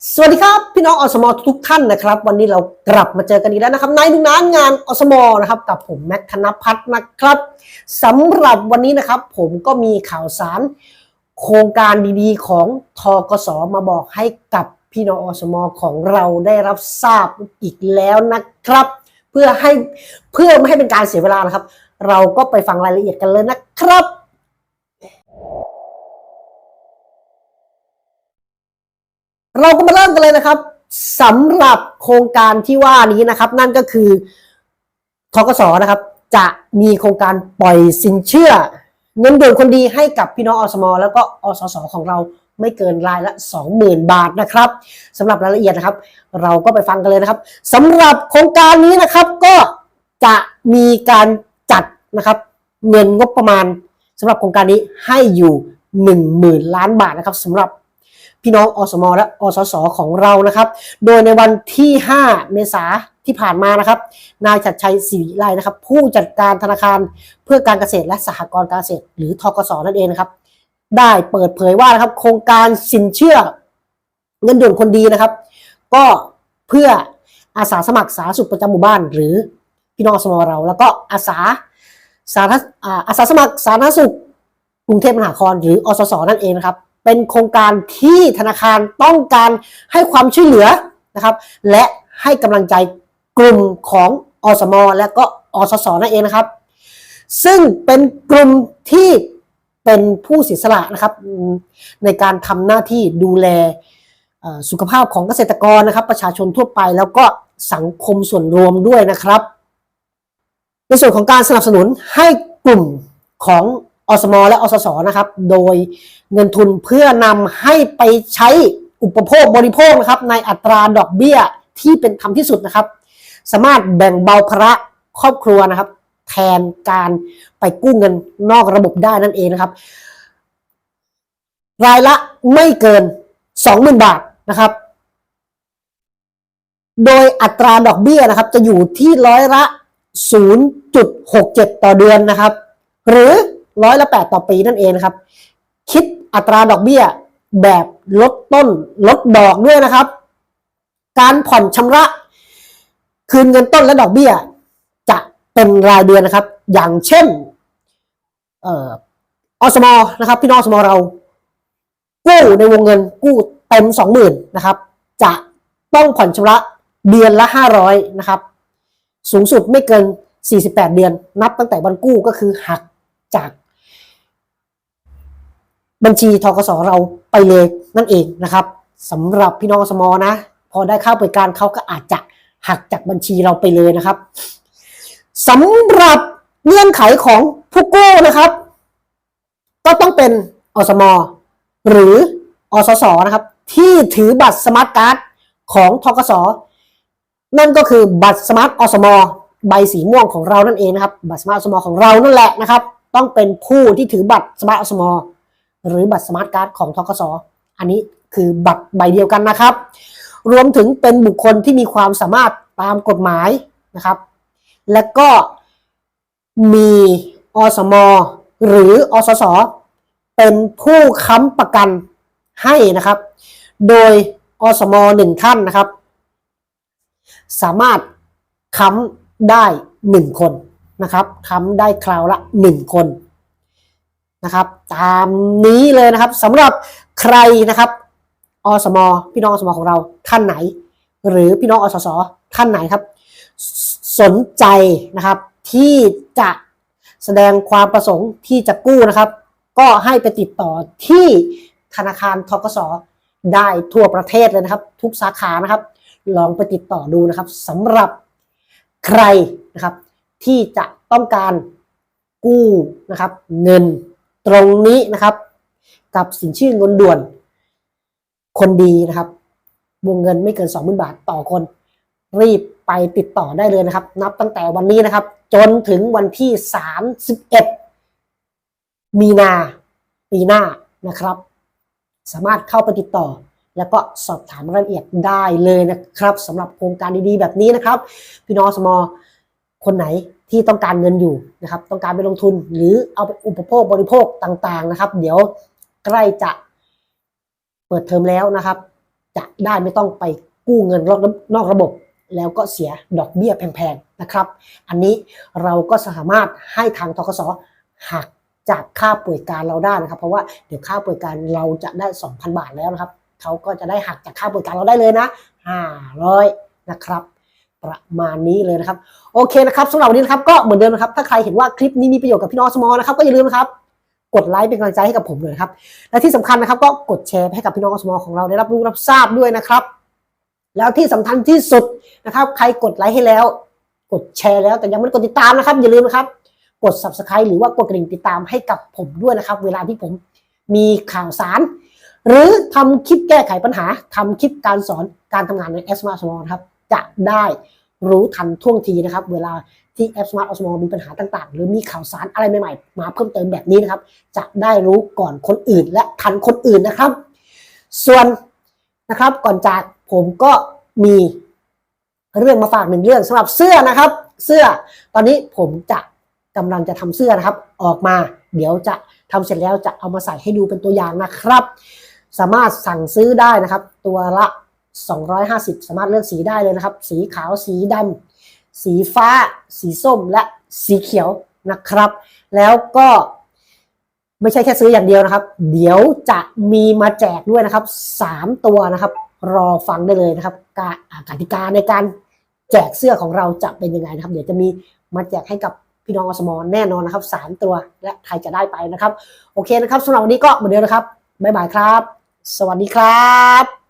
สวัสดีครับ พี่น้องอสมทุกท่านนะครับ วันนี้เรากลับมาเจอกันอีกแล้วนะครับในหนึ่งงานงานอสมนะครับ กับผมแม็กธนพัฒน์นะครับสำหรับวันนี้นะครับ ผมก็มีข่าวสาร โครงการดีๆ ของทกสมาบอกให้กับพี่น้องอสมของเราได้รับทราบอีกแล้วนะครับ เพื่อให้เพื่อไม่ให้เป็นการเสียเวลานะครับ เราก็ไปฟังรายละเอียดกันเลยนะครับ เราก็มาเริ่มกันเลยนะครับสำหรับโครงการที่ว่านี้นะครับ นั่นก็คือทกสนะครับ จะมีโครงการปล่อยสินเชื่อ เงินด่วนคนดีให้กับพี่น้องอสม แล้วก็อสสของเราไม่เกินรายละ 20,000 บาทนะครับสำหรับรายละเอียดนะครับ เราก็ไปฟังกันเลยนะครับสำหรับโครงการนี้นะครับก็จะมีการจัดนะครับ เงินงบประมาณสำหรับโครงการนี้ให้อยู่ 10,000 ล้านบาทนะครับสำหรับ พี่น้องอสมและอสสของเรานะครับ โดยในวันที่ 5 เมษาที่ผ่านมานะครับ นายชัดชัยศรีไลนะครับ ผู้จัดการธนาคารเพื่อการเกษตรและสหกรณ์การเกษตร หรือทกสนั่นเองนะครับ ได้เปิดเผยว่านะครับ โครงการสินเชื่อเงินด่วนคนดีนะครับ ก็เพื่ออาสาสมัครสาธารณสุขประจำหมู่บ้าน หรือพี่น้องอสมเรา แล้วก็อาสาสาธารณอ่าอาสาสมัครสาธารณสุขกรุงเทพมหานครหรืออสสนั่นเองนะครับ เป็นโครงการที่ธนาคารต้องการให้ความช่วยเหลือนะครับ และให้กำลังใจกลุ่มของอสม และก็อสสนั่นเองนะครับ ซึ่งเป็นกลุ่มที่เป็นผู้เสียสละนะครับ ในการทำหน้าที่ดูแลสุขภาพของเกษตรกรนะครับ ประชาชนทั่วไปแล้วก็สังคมส่วนรวมด้วยนะครับ ในส่วนของการสนับสนุนให้กลุ่มของ อสมและอสสนะครับ โดยเงินทุนเพื่อนำให้ไปใช้อุปโภคบริโภคนะครับ ในอัตราดอกเบี้ยที่เป็นธรรมที่สุดนะครับ สามารถแบ่งเบาภาระครอบครัวนะครับ แทนการไปกู้เงินนอกระบบได้นั่นเองนะครับ รายละไม่เกิน 20,000 บาทนะครับ โดยอัตราดอกเบี้ยนะครับ จะอยู่ที่ร้อยละ 0.67 ต่อเดือนนะครับ หรือ ร้อยละ8ต่อปีนั่นเองนะครับ คิดอัตราดอกเบี้ยแบบลดต้นลดดอกด้วยนะครับ การผ่อนชำระ คืนเงินต้นและดอกเบี้ย จะเป็นรายเดือนนะครับ อย่างเช่นเอ่ออสมนะครับ พี่น้องอสมเรา กู้ในวงเงินกู้เต็มสองหมื่นนะครับ จะต้องผ่อนชำระเดือนละห้าร้อยนะครับ สูงสุดไม่เกิน 48 เดือน นับตั้งแต่วันกู้ก็คือหักจาก บัญชีทกสเราไปเลยนั่นเองนะครับสำหรับพี่น้องสมอนะ พอได้เข้าบริการเขาก็อาจจะหักจากบัญชีเราไปเลยนะครับสำหรับเงื่อนไขของผู้กู้นะครับ ก็ต้องเป็นอสมหรืออสสนะครับ ที่ถือบัตรสมาร์ทการ์ดของทกสนั่นก็คือบัตรสมาร์ทอสมใบสีม่วงของเรานั่นเองนะครับ บัตรสมาร์ทอสมของเรานั่นแหละนะครับ ต้องเป็นผู้ที่ถือบัตรสมาร์ทอสม หรือบัตรสมาร์ทการ์ดของทกสอันนี้คือบัตรใบเดียวกันนะครับ รวมถึงเป็นบุคคลที่มีความสามารถตามกฎหมายนะครับ และก็มีอสม หรืออสส เป็นผู้ค้ำประกันให้นะครับ โดยอสมหนึ่งท่านนะครับ สามารถค้ำได้หนึ่งคนนะครับค้ำได้คราวละหนึ่งคน นะครับ ตามนี้เลยนะครับสำหรับใครนะครับอสม พี่น้องอสมของเราท่านไหน หรือพี่น้องอสสท่านไหนครับสสนใจนะครับ ที่จะแสดงความประสงค์ที่จะกู้นะครับ ก็ให้ไปติดต่อที่ธนาคารทกสได้ทั่วประเทศเลยนะครับ ทุกสาขานะครับ ลองไปติดต่อดูนะครับสำหรับใครนะครับ ที่จะต้องการกู้นะครับ เงิน ตรงนี้นะครับ กับสินเชื่อเงินด่วน คนดีนะครับ วงเงินไม่เกิน 20,000 บาทต่อคน รีบไปติดต่อได้เลยนะครับ นับตั้งแต่วันนี้นะครับ จนถึงวันที่ 31 มีนาปีหน้านะครับ สามารถเข้าไปติดต่อ แล้วก็สอบถามรายละเอียดได้เลยนะครับสำหรับโครงการดีๆ แบบนี้นะครับ พี่น้องสม คนไหนที่ต้องการเงินอยู่นะครับ ต้องการไปลงทุนหรือเอาไปอุปโภคบริโภคต่างๆนะครับ เดี๋ยวใกล้จะเปิดเทอมแล้วนะครับ จะได้ไม่ต้องไปกู้เงินนอกระบบ แล้วก็เสียดอกเบี้ยแพงๆนะครับ อันนี้เราก็สามารถให้ทางทกสหักจากค่าป่วยการเราได้นะครับ เพราะว่าเดี๋ยวค่าป่วยการเราจะได้ 2,000 บาทแล้วนะครับเขาก็จะได้หักจากค่าป่วยการเราได้เลยนะ500นะครับ ประมาณนี้เลยนะครับ โอเคนะครับสำหรับวันนี้นะครับก็เหมือนเดิมนะครับ ถ้าใครเห็นว่าคลิปนี้มีประโยชน์กับพี่น้องสมอนะครับก็อย่าลืมนะครับกดไลค์เป็นกำลังใจให้กับผมเลยครับ และที่สำคัญนะครับ ก็กดแชร์ให้กับพี่น้องสมอของเราได้รับรู้รับทราบด้วยนะครับ แล้วที่สำคัญที่สุดนะครับ ใครกดไลค์ให้แล้ว กดแชร์แล้วแต่ยังไม่กดติดตามนะครับ อย่าลืมนะครับ กด subscribe หรือว่ากดกระดิ่งติดตามให้กับผมด้วยนะครับ เวลาที่ผมมีข่าวสาร หรือทำคลิปแก้ไขปัญหาทำคลิปการสอนการทำงานใน s m a r t Small ครับ จะได้รู้ทันท่วงทีนะครับ เวลาที่ App Smart Small มีปัญหาต่างๆ หรือมีข่าวสารอะไรใหม่ๆ มาเพิ่มเติมแบบนี้นะครับ จะได้รู้ก่อนคนอื่นและทันคนอื่นนะครับ ส่วนนะครับก่อนจากผมก็มีเรื่องมาฝากหนึ่งเรื่องสำหรับเสื้อนะครับ เสื้อตอนนี้ผมจะกำลังจะทำเสื้อนะครับ ออกมา เดี๋ยวจะทำเสร็จแล้วจะเอามาใส่ให้ดูเป็นตัวอย่างนะครับ สามารถสั่งซื้อได้นะครับ ตัวละ 250 สามารถเลือกสีได้เลยนะครับ สีขาวสีดำสีฟ้า สีส้มและสีเขียวนะครับ แล้วก็ไม่ใช่แค่ซื้ออย่างเดียวนะครับ เดี๋ยวจะมีมาแจกด้วยนะครับ 3 ตัวนะครับ รอฟังได้เลยนะครับกาอ่ากติกาในการแจกเสื้อของเราจะเป็นยังไงนะครับ เดี๋ยวจะมีมาแจกให้กับพี่น้องอสมอแน่นอนนะครับสามตัวและใครจะได้ไปนะครับ โอเคนะครับสำหรับวันนี้ก็เหมือนเดิมนะครับบ๊ายบายครับ สวัสดีครับ